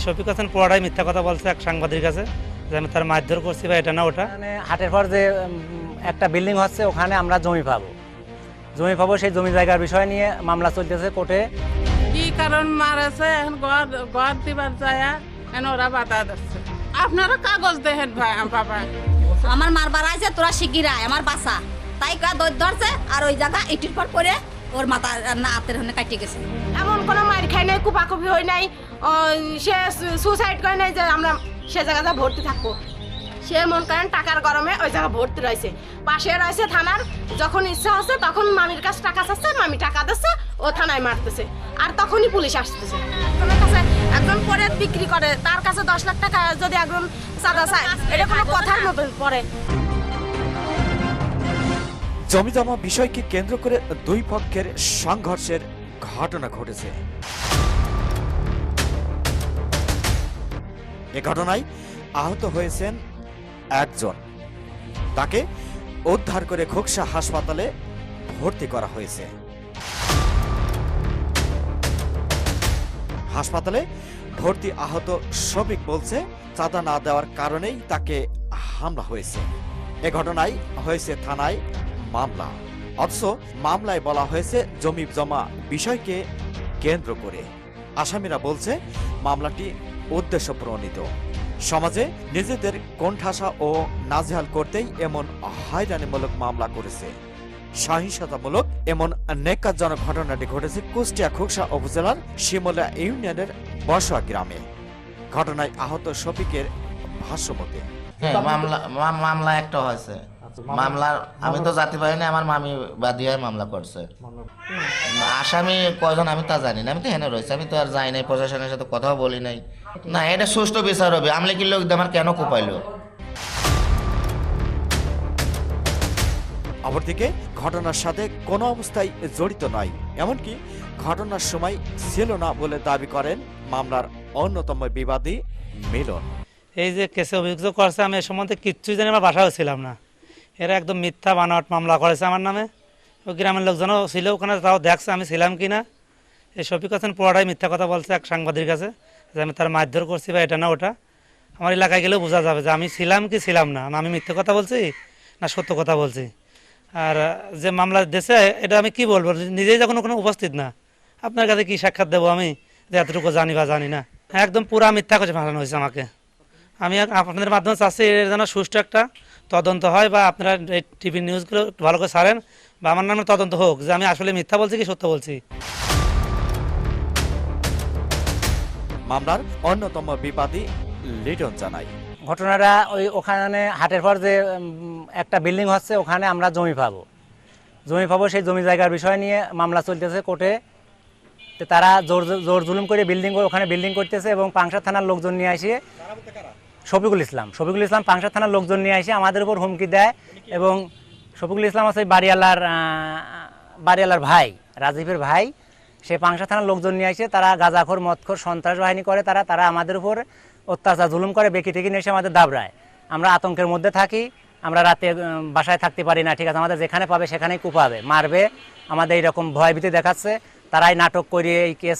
এই শফিক হাসান পুরাটাই মিথ্যা কথা বলছে এক সাংবাদিক কাছে যে আমি তার মারধর করছি বা এটা না ওটা। মানে হাটের পর যে একটা বিল্ডিং হচ্ছে ওখানে আমরা জমি পাবো। জমি পাবো সেই জমি জায়গার বিষয় নিয়ে মামলা চলতেছে কোর্টে। কি কারণ মারেছে? এখন ঘর ঘর দিবার যায় এখন ওরা বাধা দিচ্ছে। আপনারা কাগজ দেখেন ভাই বাবা। আমার মারবার আছে তোরা শিগগির আমার বাসা। তাই কা দৌড় ধরছে আর ওই জায়গা ইটির পর করে ওর মাথা না হাতের হনে কাটিয়ে গেছে। এমন কোনো মার খাই নাই কুপাকুপি হই নাই সে সুসাইড করে নাই যে আমরা সে জায়গাতে ভর্তি থাকব। সে মন করেন টাকার গরমে ওই জায়গা ভর্তি রয়েছে। পাশে রয়েছে থানার যখন ইচ্ছা হচ্ছে তখন মামির কাছে টাকা চাচ্ছে মামি টাকা দিচ্ছে ও থানায় মারতেছে। আর তখনই পুলিশ আসতেছে। কাছে একজন পরে বিক্রি করে তার কাছে দশ লাখ টাকা যদি একজন চাঁদা চায় এটা কোনো কথার মতো পরে। জমি জমা বিষয়কে কেন্দ্র করে দুই পক্ষের সংঘর্ষের ঘটনা ঘটেছে। এ ঘটনায় আহত হয়েছেন একজন। তাকে উদ্ধার করে খোকসা হাসপাতালে ভর্তি করা হয়েছে। হাসপাতালে ভর্তি আহত শ্রমিক বলছে, চাঁদা না দেওয়ার কারণেই তাকে হামলা হয়েছে। এ ঘটনায় হয়েছে থানায় মামলা। অথচ মামলায় বলা হয়েছে জমি জমা বিষয়কে কেন্দ্র করে। আসামিরা বলছে, মামলাটি উদ্দেশ্য প্রণীত সমাজে নিজেদের কোণঠাসা ও নাজেহাল করতেই এমন হয়রানিমূলক মামলা করেছে। সহিংসতামূলক এমন নেকাজনক ঘটনাটি ঘটেছে কুষ্টিয়া খোকসা উপজেলার শিমলা ইউনিয়নের বসুয়া গ্রামে। ঘটনায় আহত শফিকের ভাষ্যমতে। হ্যাঁ মামলা মামলা একটা হয়েছে। মামলার আমি তো জাতি পারিনি আমার মামি বাদিয়ায় মামলা করছে। আসামি কয়জন আমি তা জানি না আমি তো হেনে রয়েছে আমি তো আর যাই নাই প্রশাসনের সাথে কথাও বলি নাই। না এটা সুষ্ঠু বিচার হবে আমলে কি লোক আমার কেন কোপাইলো? অপরদিকে ঘটনার সাথে কোনো অবস্থায় জড়িত নয় এমনকি ঘটনার সময় ছিল না বলে দাবি করেন মামলার অন্যতম বিবাদী মিলন। এই যে কেসে অভিযোগ করছে আমি এ সম্বন্ধে কিচ্ছুই জানি আমার বাসাও ছিলাম না। এরা একদম মিথ্যা বানাওয়াট মামলা করেছে আমার নামে। ও গ্রামের লোকজনও ছিল ওখানে, তাও দেখছে আমি ছিলাম কি না। এই শফিক হাসান পুরাটাই মিথ্যা কথা বলছে এক সাংবাদিক কাছে, যে আমি তার মারধর করছি বা এটা না ওটা। আমার এলাকায় গেলেও বোঝা যাবে যে আমি ছিলাম কি ছিলাম না। আমি মিথ্যা কথা বলছি না সত্য কথা বলছি? আর যে মামলা দেশে এটা আমি কি বলব? নিজেই যখন ওখানে উপস্থিত না, আপনার কাছে কি সাক্ষাৎ দেবো আমি? যে এতটুকু জানি বা জানি না। একদম পুরা মিথ্যা করে ফাঁসানো হয়েছে আমাকে। আমি আপনাদের মাধ্যমে চাচ্ছি এর যেন সুষ্ঠু একটা তদন্ত হয় বা আপনারা এই টিভি নিউজগুলো ভালো করে সারেন বা আমার নামে তদন্ত হোক যে আমি আসলে মিথ্যা বলছি কি সত্য বলছি। মামলার অন্যতম বিবাদী লিটন জানায়। ঘটনাটা ওই ওখানে হাটের পর যে একটা বিল্ডিং হচ্ছে ওখানে আমরা জমি পাবো। জমি পাবো সেই জমি জায়গার বিষয় নিয়ে মামলা চলতেছে কোর্টে। তো তারা জোর জোর জুলুম করে বিল্ডিং ওখানে বিল্ডিং করতেছে এবং পাংশা থানার লোকজন নিয়ে আসে। শফিকুল ইসলাম। শফিকুল ইসলাম পাংশা থানার লোকজন নিয়ে এসে আমাদের উপর হুমকি দেয় এবং শফিকুল ইসলাম আছে বাড়িওয়ালার আহ, বাড়িওয়ালার ভাই রাজীবের ভাই। সে পাংশা থানার লোকজন নিয়ে আসে তারা গাঁজাখোর মদখোর সন্ত্রাস বাহিনী করে তারা তারা আমাদের উপর অত্যাচার জুলুম করে বেকি টেকি নিয়ে এসে আমাদের দাবড়ায়। আমরা আতঙ্কের মধ্যে থাকি আমরা রাতে বাসায় থাকতে পারি না ঠিক আছে? আমাদের যেখানে পাবে সেখানেই কুপাবে মারবে। আমাদের এইরকম ভয়ভীতি দেখাচ্ছে। তারাই নাটক করে এই কেস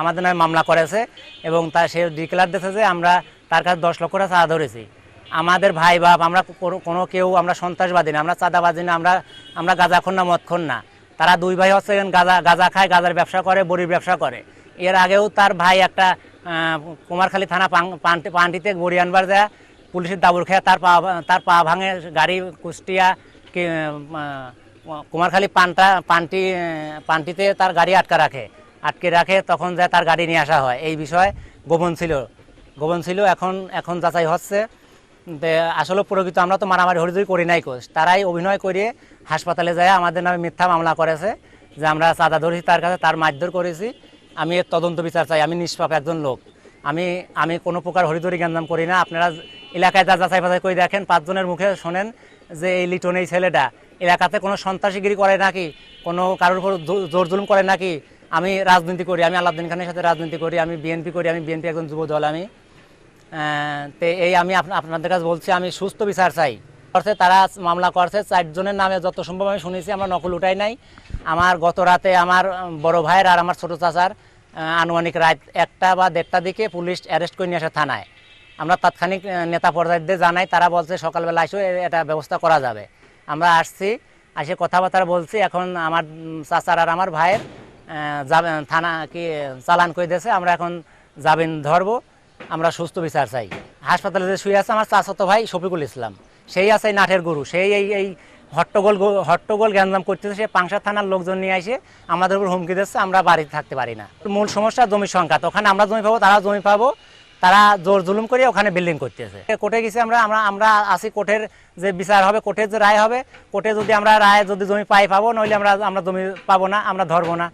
আমাদের নামে মামলা করেছে এবং তা সে ডিক্লার দিয়েছে যে আমরা তার কাছে দশ লক্ষ টাকা চাঁদা ধরেছি। আমাদের ভাই বাপ, আমরা কোনো- কেউ, আমরা সন্ত্রাসবাদী না, আমরা চাঁদাবাদী না, আমরা আমরা গাঁজাখোর না মদখোর না। তারা দুই ভাই হচ্ছে গাঁজা গাঁজা খায়, গাঁজার ব্যবসা করে বড়ির ব্যবসা করে। এর আগেও তার ভাই একটা কুমারখালী থানা পান্টিতে গড়ি আনবার যায়, পুলিশের দাবুর খেয়ে তার পা তার পা ভাঙে গাড়ি, কুষ্টিয়া কুমারখালী পান্টা পান্টি পান্টিতে তার গাড়ি আটকা রাখে। আটকে রাখে, তখন যায় তার গাড়ি নিয়ে আসা হয়। এই বিষয়ে গোপন ছিল। গোপন ছিল, এখন এখন যাচাই হচ্ছে। আসলে প্রকৃত আমরা তো মারামারি, হরিদরি করি নাই কোষ তারাই অভিনয় করে হাসপাতালে যায়, আমাদের নামে মিথ্যা মামলা করেছে যে আমরা চাঁদা ধরেছি, তার কাছে তার মারধর করেছি। আমি এর তদন্ত বিচার চাই, আমি নিষ্পাপ একজন লোক। আমি আমি কোনো প্রকার হরিদরি গ্যাঞ্জাম করি না। আপনারা এলাকায় যা যাচাই বাছাই করে দেখেন, পাঁচজনের মুখে শোনেন যে এই লিটন এই ছেলেটা। এলাকাতে কোনো সন্ত্রাসীগিরি করে নাকি? কোনো কারোর উপর জোর জুলুম করে নাকি? আমি রাজনীতি করি, আমি আলাউদ্দিন খানের সাথে রাজনীতি করি, আমি বিএনপি করি, আমি বিএনপি একজন যুব দল আমি তো এই আমি আপনা- আপনাদের কাছে বলছি, আমি সুস্থ বিচার চাই। করছে, তারা মামলা করছে, চারজনের নামে যত সম্ভব আমি শুনেছি, আমরা নকল উঠাই নাই। আমার গত রাতে আমার বড় ভাইয়ের আর আমার ছোট চাচার আনুমানিক রাত একটা বা দেড়টা দিকে পুলিশ অ্যারেস্ট করে নিয়ে আসে থানায়। আমরা তাৎক্ষণিক নেতা পর্যায়ে জানাই, তারা বলছে, সকালবেলা আসো এটা ব্যবস্থা করা যাবে। আমরা আসছি, আসে কথাবার্তা বলছি, এখন আমার চাচার আর আমার ভাইয়ের থানা কি চালান করে দিয়েছে, আমরা এখন জামিন ধরবো। আমরা সুস্থ বিচার চাই। হাসপাতালে যে শুয়ে আছে আমার চাচাতো ভাই শফিকুল ইসলাম। সেই আছে নাটের গুরু। সেই এই এই হট্টগোল হট্টগোল গ্যাঞ্জাম করতেছে, সে পাংশা থানার লোকজন নিয়ে এসে আমাদের উপর হুমকি দিচ্ছে, আমরা বাড়িতে থাকতে পারি না। মূল সমস্যা জমি সংখ্যা। ওখানে আমরা জমি পাবো, তারা জমি পাবো, তারা জোর জুলুম করে ওখানে বিল্ডিং করতেছে। কোর্টে গেছি আমরা আমরা আমরা আসি কোর্টের যে বিচার হবে, কোর্টের যে রায় হবে, কোর্টে যদি আমরা রায়, যদি জমি পাই পাবো, নইলে আমরা আমরা জমি পাবো না, আমরা ধরবো না।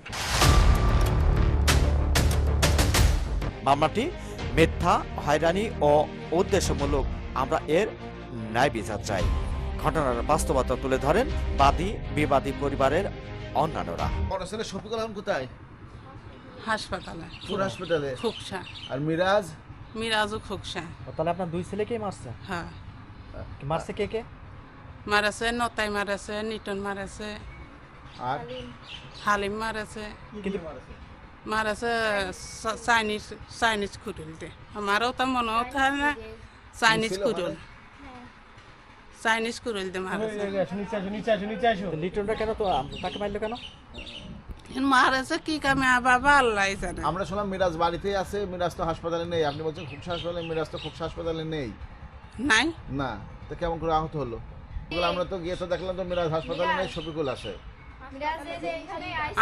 মামলাটি মিথ্যা হয়রানি ও উদ্দেশ্যমূলক আমরা এর ন্যায় বিচার চাই। ঘটনার বাস্তবতা তুলে ধরেন বাদী বিবাদী পরিবারের অন্যান্যরা। বড় ছেলে শফিকুল আলম কোথায়? হাসপাতালে। পুর হাসপাতালে? খুকসা। আর মিরাজ? মিরাজও খুকসা। তাহলে আপনার দুই ছেলেকেই মারছে? হ্যাঁ। মারছে কে কে? মারাছে নতাই মারাছে নিটন মারাছে আর? হালিম মারাছে। কিন্তু মারাছে চা- চাইনিজ চাইনিজ খুটুল দে আমারও তো মনে থাকে না চাইনিজ খুটুল চাইনিজ খুটুল দে মারাছে লিটনটা কেন তো তাকে মারলো কেন মারাছে কি কামে বাবা আল্লাহ জানে আমরা শুনলাম মিরাজ বাড়িতেই আছে মিরাজ তো হাসপাতালে নেই আপনি বলছেন খুব হাসপাতালে মিরাজ তো খুব হাসপাতালে নেই নাই না তো কেমন করে আহত হলো ওগুলো আমরা তো গিয়ে তো দেখলাম তো মিরাজ হাসপাতালে নেই শফিকুল আছে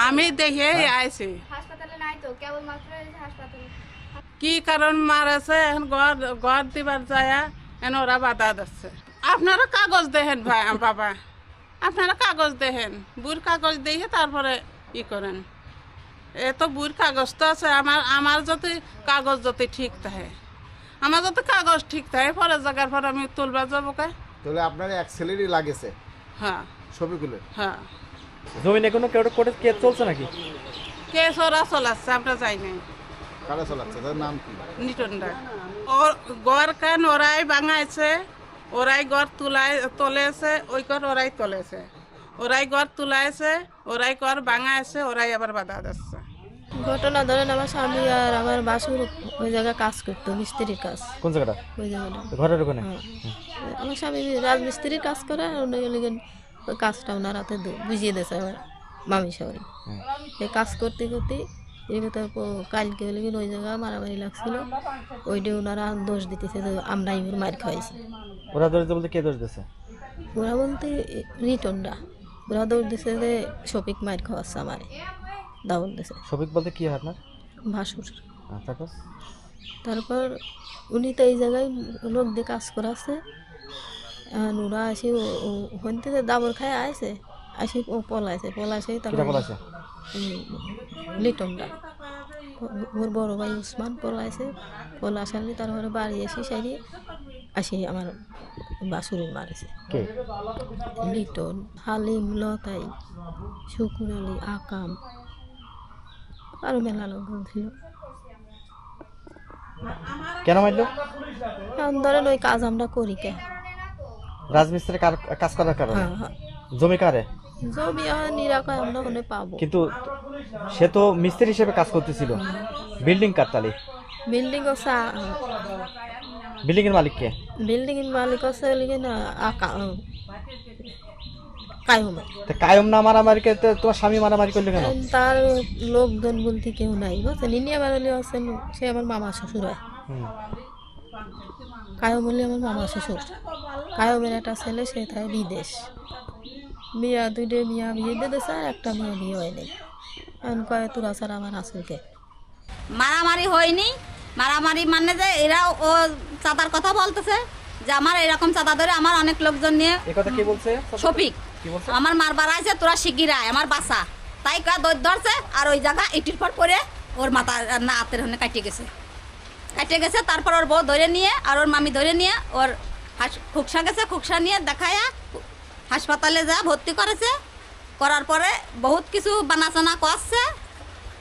আমি দেখে আইছি। হাসপাতালে নাই তো কেবলমাত্র এই যে হাসপাতালে। কি কারণ মারাছে এখন ঘর ঘর দিবার যায় এখন ওরা বাধা দিচ্ছে। আপনারা কাগজ দেখেন ভাই বাবা। আপনারা কাগজ দেখেন। বুর কাগজ দেখে তারপরে ই করেন। এ তো বুর কাগজ তো আছে আমার আমার যদি কাগজ যদি ঠিক থাকে। আমার যদি কাগজ ঠিক থাকে পরে জায়গার পর আমি তুলবা যাব কে? তাহলে আপনার এক ছেলেরই লাগেছে হ্যাঁ। শফিকুলের? হ্যাঁ। জমিনে কোনো কেউ কোর্টে কেস চলছে নাকি? কেস ওরা চলাচ্ছে আমরা যাই নাই। কারা চালাচ্ছে? তার নাম কি? নিটনটা ওর গড় কান ওরাই ভাঙাইছে ওরাই গড় তুলাই তোলেছে ওই গড় ওরাই তোলেছে। ওরাই গড় তুলাইছে ওরাই গড় ভাঙাইছে ওরাই আবার বাধা দিচ্ছে। ঘটনা ধরেন আমার স্বামী আর আমার বাসুর ওই জায়গায় কাজ করতো মিস্ত্রির কাজ। কোন জায়গাটা? ওই জায়গাটা। ঘরের ওখানে? হ্যাঁ। আমার স্বামী রাজমিস্ত্রির কাজ করে আর লিগেন ওই কাজটা ওনার হাতে বুঝিয়ে দিয়েছে আমার মামি শহরে এই কাজ করতে করতে এর ভিতর প- কালকে লিগেন ওই জায়গায় মারামারি লাগছিল ওইটা ওনারা দোষ দিতেছে যে আমরা ইমুর মার খাওয়াইছি। ওরা দোষ বলতে কে দোষ দিছে? ওরা বলতে রিটনরা। ওরা দৌড় দিছে যে শফিক মার খাওয়াচ্ছে আমারে। দাউন দিছে শফিক বলতে কি হয় আপনার? ভাসুর। তারপর? তারপর উনি তো এই জায়গায় লোক দিয়ে কাজ করাচ্ছে। আর ওরা আসি ওখান থেকে দাবর খায় আসে আসি ও পলাইছে পলাইছে বলেছে লিটনটা ওর বড় ভাই উসমান পলাইছে পলা আসালি তারপরে বাড়ি এসে সাইডে আসি আমার বাসুরি মারেছে লিটন হালিম লতাই শুকুর আলী আকাম আরও মেলা লোকজন ছিল। কেন মারলো ধরেন ওই কাজ আমরা করি কে। রাজমিস্ত্রি কাজ করার কারণে? হ্যাঁ হ্যাঁ। জমি কারে? জমি নিরাকয় আমরা ওখানে পাবো। কিন্তু সে তো মিস্ত্রি হিসেবে কাজ করতেছিল। বিল্ডিং কারতালি বিল্ডিং ও বিল্ডিং এর মালিক কে? বিল্ডিং এর মালিক আছে না আকা কায়ুমে। তা কায়ম না মারামারি কে তোমার স্বামী মারামারি করল কেন? তার লোকজন বলতে কেউ নাই বুঝছেন? আছেন সে আমার মামা শ্বশুর হয়। কায়ম বলে আমার মামা শ্বশুর। কায়মের একটা ছেলে সে থাকে বিদেশ। মিয়া দুইটে মিয়া বিয়ে দিয়ে দিয়েছে আর একটা মেয়ে বিয়ে হয়নি এখন কয় তোরা ছাড়া আমার আসলকে মারামারি হয়নি। মারামারি মানে যে এরা ও চাঁদার কথা বলতেছে যে আমার এরকম চাঁদা ধরে আমার অনেক লোকজন নিয়ে কথা কি বলছে? শফিক। আমার মার বাড়াইছে তোরা শিগগির আয় আমার বাসা। তাই কয়া দৌড় ধরছে আর ওই জায়গা ইটির পর পরে ওর মাথা না হাতের হনে কাটিয়ে গেছে। কাটিয়ে গেছে তারপর ওর বউ ধরে নিয়ে আর ওর মামি ধরে নিয়ে ওর হাস- খুকসা গেছে খুকসা নিয়ে দেখায়া হাসপাতালে যা ভর্তি করেছে করার পরে বহুত কিছু বানাচানা করছে।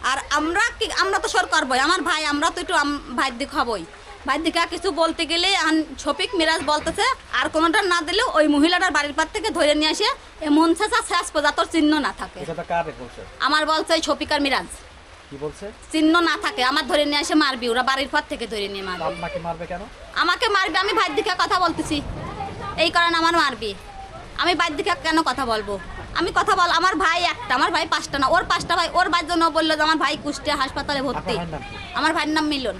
আর আমরা কি আমরা তো সর করবোই আমার ভাই আমরা তো একটু ভাইয়ের দিক হবই। ভাইয়ের দিকে কিছু বলতে গেলে শফিক মিরাজ বলতেছে আর কোনোটা না দিলেও ওই মহিলাটার বাড়ির পার থেকে ধরে নিয়ে আসে এমন শেষা শেষ পর্যন্ত তোর চিহ্ন না থাকে। আমার বলছে ওই শফিক আর মিরাজ। কি বলছে? চিহ্ন না থাকে আমার ধরে নিয়ে এসে মারবি ওরা বাড়ির পর থেকে ধরে নিয়ে মারবি। আপনাকে মারবে কেন? আমাকে মারবে আমি ভাই দিকে কথা বলতেছি। এই কারণে আমার মারবি। আমি দিকে কেন কথা বলব? আমি কথা বল আমার ভাই একটা আমার ভাই পাঁচটা না ওর পাঁচটা ভাই ওর ভাই জন্য বলল যে আমার ভাই কুষ্টিয়া হাসপাতালে ভর্তি? আমার ভাইয়ের নাম মিলন।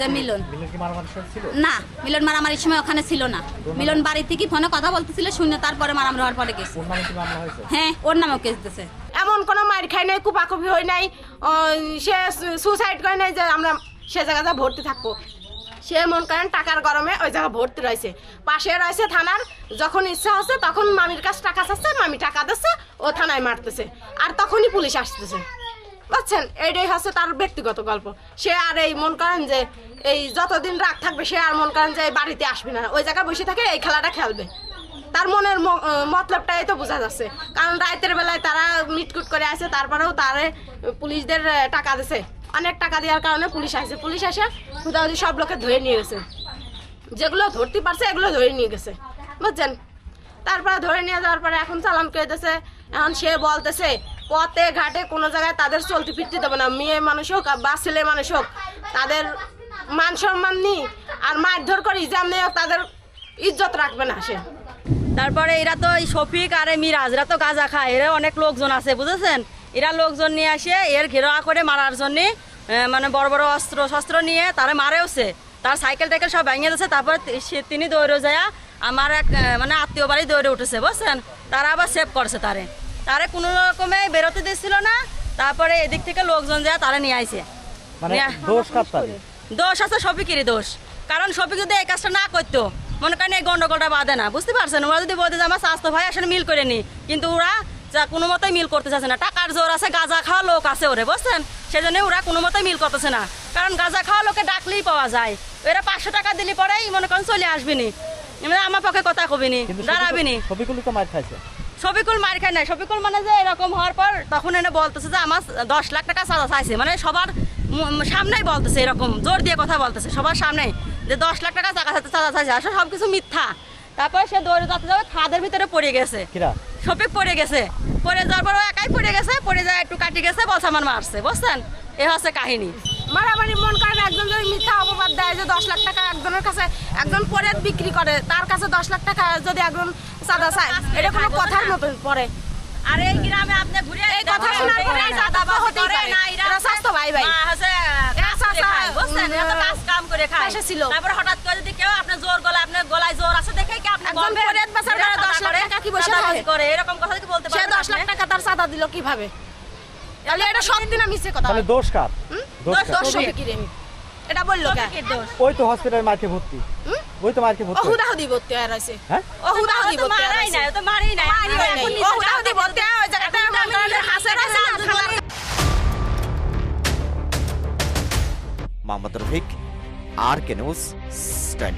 যে মিলন। মিলন কি মারামারি ছিল? না মিলন মারামারির সময় ওখানে ছিল না। মিলন বাড়ি থেকে ফোনে কথা বলতেছিল শুনে তারপরে মারামারি হওয়ার পরে গেছে। ওর নামে কি মামলা হয়েছে? হ্যাঁ ওর নামেও কেস দিতেছে এমন কোনো মার খাই নাই কুপাকুপি হয় নাই সে সুসাইড করে নাই যে আমরা সে জায়গাটা ভর্তি থাকব। সে মন করেন টাকার গরমে ওই জায়গা ভর্তি রয়েছে। পাশে রয়েছে থানার যখন ইচ্ছা হচ্ছে তখন মামির কাছে টাকা চাচ্ছে মামি টাকা দিচ্ছে ও থানায় মারতেছে। আর তখনই পুলিশ আসতেছে। বুঝছেন এইটাই হচ্ছে তার ব্যক্তিগত গল্প। সে আর এই মন করেন যে এই যতদিন রাগ থাকবে, সে আর মন করেন যে এই বাড়িতে আসবে না। ওই জায়গায় বসে থাকে, এই খেলাটা খেলবে। তার মনের মতলবটাই তো বোঝা যাচ্ছে। কারণ রাতের বেলায় তারা মিটকুট করে আছে তারপরেও তারে পুলিশদের টাকা দিছে। অনেক টাকা দেওয়ার কারণে পুলিশ আসে। পুলিশ আসে হুদাহুদি সব লোকে ধরে নিয়ে গেছে। যেগুলো ধরতে পারছে, এগুলো ধরে নিয়ে গেছে। বুঝছেন? তারপরে ধরে নিয়ে যাওয়ার পরে এখন চালান করে দিতেছে? এখন সে বলতেছে পথে, ঘাটে কোনো জায়গায় তাদের চলতে ফিরতে দেবে না। মেয়ে মানুষ হোক বা ছেলে মানুষ হোক, তাদের মান সম্মান নি আর মারধর করে যেমনি হোক তাদের ইজ্জত রাখবে না সে। তারপরে এরা তো এই শফিক আর এই মিরাজ, এরা তো গাঁজা খায়। এরা অনেক লোকজন আছে, বুঝেছেন? এরা লোকজন নিয়ে আসে, এর ঘেরা করে মারার জন্য মানে বড় বড় অস্ত্র, শস্ত্র নিয়ে তারা মারেওছে। তার সাইকেল টাইকেল সব ভেঙে দিয়েছে, তারপর সে তিনি দৌড়ে যায় আমার এক মানে আত্মীয় বাড়ি দৌড়ে উঠেছে, বুঝছেন? তারা আবার সেভ করছে তারে। তারে কোনো রকমে বেরোতে দিচ্ছিল না তারপরে এদিক থেকে লোকজন যায় তারা নিয়ে আইছে। মানে দোষ কার দোষ আছে শফিকেরই দোষ। কারণ শফিক যদি এই কাজটা না করতো মনে করেন এই গন্ডগোলটা বাঁধে না বুঝতে পারছেন? ওরা যদি বলতে যে আমার স্বাস্থ্য ভাই আসলে মিল করে নি কিন্তু ওরা যা কোনো মতেই মিল করতে চাচ্ছে না। টাকার জোর আছে গাঁজা খাওয়া লোক আছে ওরে বুঝছেন? সেজন্য ওরা কোনো মতেই মিল করতেছে না। কারণ গাঁজা খাওয়া লোকে ডাকলেই পাওয়া যায়। এরা পাঁচশো টাকা দিলে পরেই মনে করেন চলে আসবিনি আমার পক্ষে কথা কবিনি দাঁড়াবিনি তো মার খাইছে। শফিকুল মার খায় নাই। শফিকুল মানে যে এরকম হওয়ার পর তখন এনে বলতেছে যে আমার দশ লাখ টাকা চাঁদা চাইছে। মানে সবার সামনেই বলতেছে এরকম জোর দিয়ে কথা বলতেছে সবার সামনেই যে দশ লাখ টাকা চাকা চাঁদা চাইছে। আসলে সব কিছু মিথ্যা। তারপরে সে দৌড়ে যাতে যাবে খাদের ভিতরে পড়ে গেছে। শফিক পড়ে গেছে। পড়ে যাওয়ার পর ও একাই পড়ে গেছে পড়ে যায় একটু কাটি গেছে বলছে আমার মারছে। বুঝছেন? এ হচ্ছে কাহিনী। মারামারি মন করেন একজন যদি মিথ্যা অপবাদ দেয় যে দশ লাখ টাকা একজনের কাছে একজন পরে বিক্রি করে তার কাছে দশ লাখ টাকা যদি একজন চাঁদা চায় এটা কোনো কথার মতন পরে। আর এই গ্রামে আপনি ঘুরে এই কথা শোনার হতেই। এরা স্বাস্থ্য ভাই ভাই। দশ লাখ টাকা তার চাঁদা দিল কীভাবে? তাহলে এটা সত্যি না মিথ্যে কথা তাহলে দোষ কার? দোষ দোষ এটা বলল কে? দোষ। ওই তো হসপিটালে মারকে ভর্তি। ওই তো মারকে ভর্তি। হুদাহুদি ভর্তি হয়ে রয়েছে। হ্যাঁ? ও হুদাহুদি ভর্তি ও তো মারাই নাই। মারি নাই। এখন ও নিজে হুদাহুদি টাকা ভর্তি না, থানার মোহাম্মদ রফিক আর কে নিউজ স্ট্যান্ড